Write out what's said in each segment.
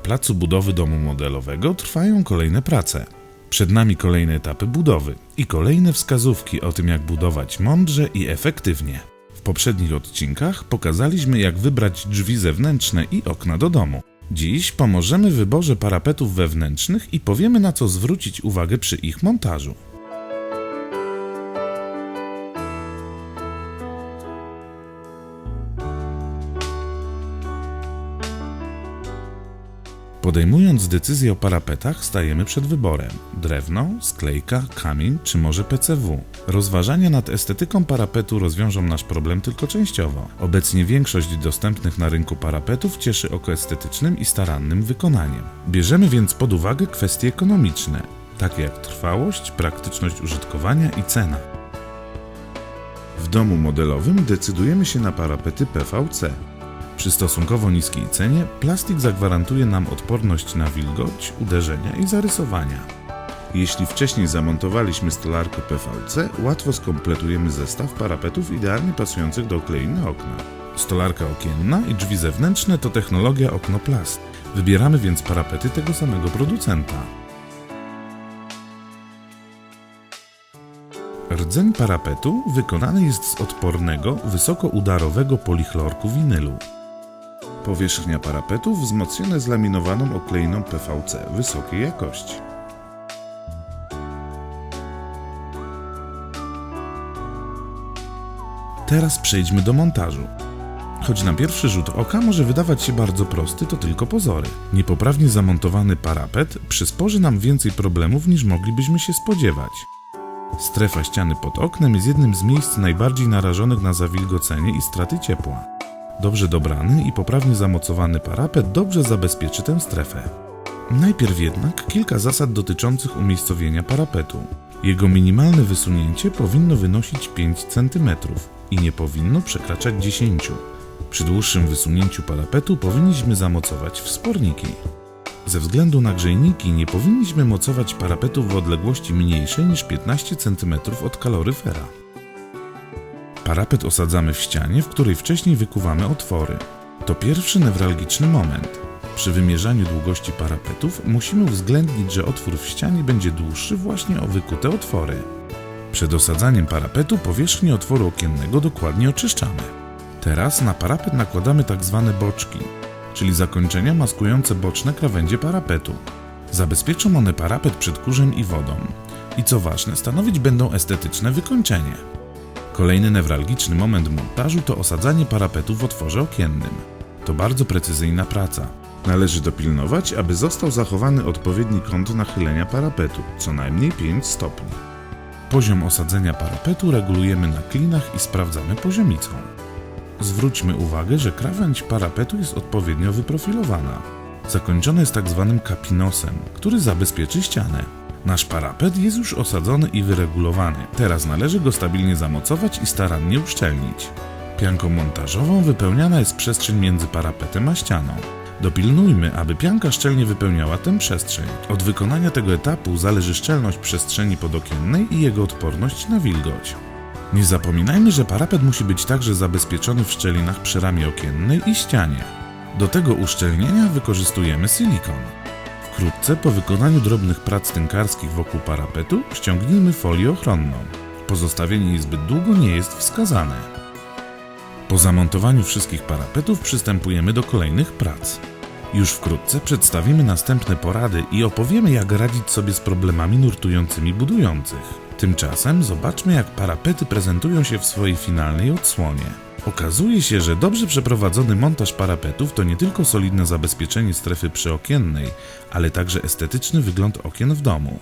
placu budowy domu modelowego trwają kolejne prace. Przed nami kolejne etapy budowy i kolejne wskazówki o tym, jak budować mądrze i efektywnie. W poprzednich odcinkach pokazaliśmy, jak wybrać drzwi zewnętrzne i okna do domu. Dziś pomożemy w wyborze parapetów wewnętrznych i powiemy, na co zwrócić uwagę przy ich montażu. Podejmując decyzję o parapetach, stajemy przed wyborem: drewno, sklejka, kamień czy może PCW. Rozważania nad estetyką parapetu rozwiążą nasz problem tylko częściowo. Obecnie większość dostępnych na rynku parapetów cieszy oko estetycznym i starannym wykonaniem. Bierzemy więc pod uwagę kwestie ekonomiczne, takie jak trwałość, praktyczność użytkowania i cena. W domu modelowym decydujemy się na parapety PVC. Przy stosunkowo niskiej cenie plastik zagwarantuje nam odporność na wilgoć, uderzenia i zarysowania. Jeśli wcześniej zamontowaliśmy stolarkę PVC, łatwo skompletujemy zestaw parapetów idealnie pasujących do okleiny okna. Stolarka okienna i drzwi zewnętrzne to technologia Oknoplast. Wybieramy więc parapety tego samego producenta. Rdzeń parapetu wykonany jest z odpornego, wysokoudarowego polichlorku winylu. Powierzchnia parapetu wzmocniona zlaminowaną okleiną PVC wysokiej jakości. Teraz przejdźmy do montażu. Choć na pierwszy rzut oka może wydawać się bardzo prosty, to tylko pozory. Niepoprawnie zamontowany parapet przysporzy nam więcej problemów niż moglibyśmy się spodziewać. Strefa ściany pod oknem jest jednym z miejsc najbardziej narażonych na zawilgocenie i straty ciepła. Dobrze dobrany i poprawnie zamocowany parapet dobrze zabezpieczy tę strefę. Najpierw jednak kilka zasad dotyczących umiejscowienia parapetu. Jego minimalne wysunięcie powinno wynosić 5 cm i nie powinno przekraczać 10 Przy dłuższym wysunięciu parapetu powinniśmy zamocować wsporniki. Ze względu na grzejniki nie powinniśmy mocować parapetów w odległości mniejszej niż 15 cm od kaloryfera. Parapet osadzamy w ścianie, w której wcześniej wykuwamy otwory. To pierwszy newralgiczny moment. Przy wymierzaniu długości parapetów musimy uwzględnić, że otwór w ścianie będzie dłuższy właśnie o wykute otwory. Przed osadzaniem parapetu powierzchnię otworu okiennego dokładnie oczyszczamy. Teraz na parapet nakładamy tak zwane boczki, czyli zakończenia maskujące boczne krawędzie parapetu. Zabezpieczą one parapet przed kurzem i wodą. I co ważne, stanowić będą estetyczne wykończenie. Kolejny newralgiczny moment montażu to osadzanie parapetu w otworze okiennym. To bardzo precyzyjna praca. Należy dopilnować, aby został zachowany odpowiedni kąt nachylenia parapetu, co najmniej 5 stopni. Poziom osadzenia parapetu regulujemy na klinach i sprawdzamy poziomicą. Zwróćmy uwagę, że krawędź parapetu jest odpowiednio wyprofilowana. Zakończona jest tak zwanym kapinosem, który zabezpieczy ścianę. Nasz parapet jest już osadzony i wyregulowany. Teraz należy go stabilnie zamocować i starannie uszczelnić. Pianką montażową wypełniana jest przestrzeń między parapetem a ścianą. Dopilnujmy, aby pianka szczelnie wypełniała tę przestrzeń. Od wykonania tego etapu zależy szczelność przestrzeni podokiennej i jego odporność na wilgoć. Nie zapominajmy, że parapet musi być także zabezpieczony w szczelinach przy ramie okiennej i ścianie. Do tego uszczelnienia wykorzystujemy silikon. Wkrótce po wykonaniu drobnych prac tynkarskich wokół parapetu ściągnijmy folię ochronną. Pozostawienie jej zbyt długo nie jest wskazane. Po zamontowaniu wszystkich parapetów przystępujemy do kolejnych prac. Już wkrótce przedstawimy następne porady i opowiemy, jak radzić sobie z problemami nurtującymi budujących. Tymczasem zobaczmy, jak parapety prezentują się w swojej finalnej odsłonie. Okazuje się, że dobrze przeprowadzony montaż parapetów to nie tylko solidne zabezpieczenie strefy przyokiennej, ale także estetyczny wygląd okien w domu.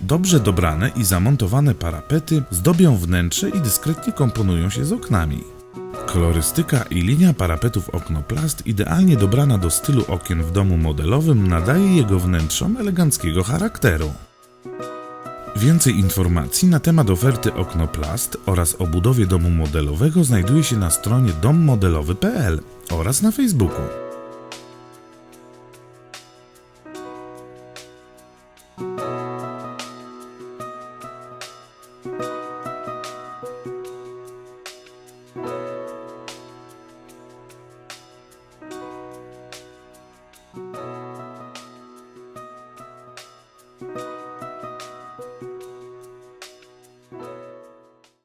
Dobrze dobrane i zamontowane parapety zdobią wnętrze i dyskretnie komponują się z oknami. Kolorystyka i linia parapetów Oknoplast, idealnie dobrana do stylu okien w domu modelowym, nadaje jego wnętrzom eleganckiego charakteru. Więcej informacji na temat oferty Oknoplast oraz o budowie domu modelowego znajduje się na stronie dommodelowy.pl oraz na Facebooku.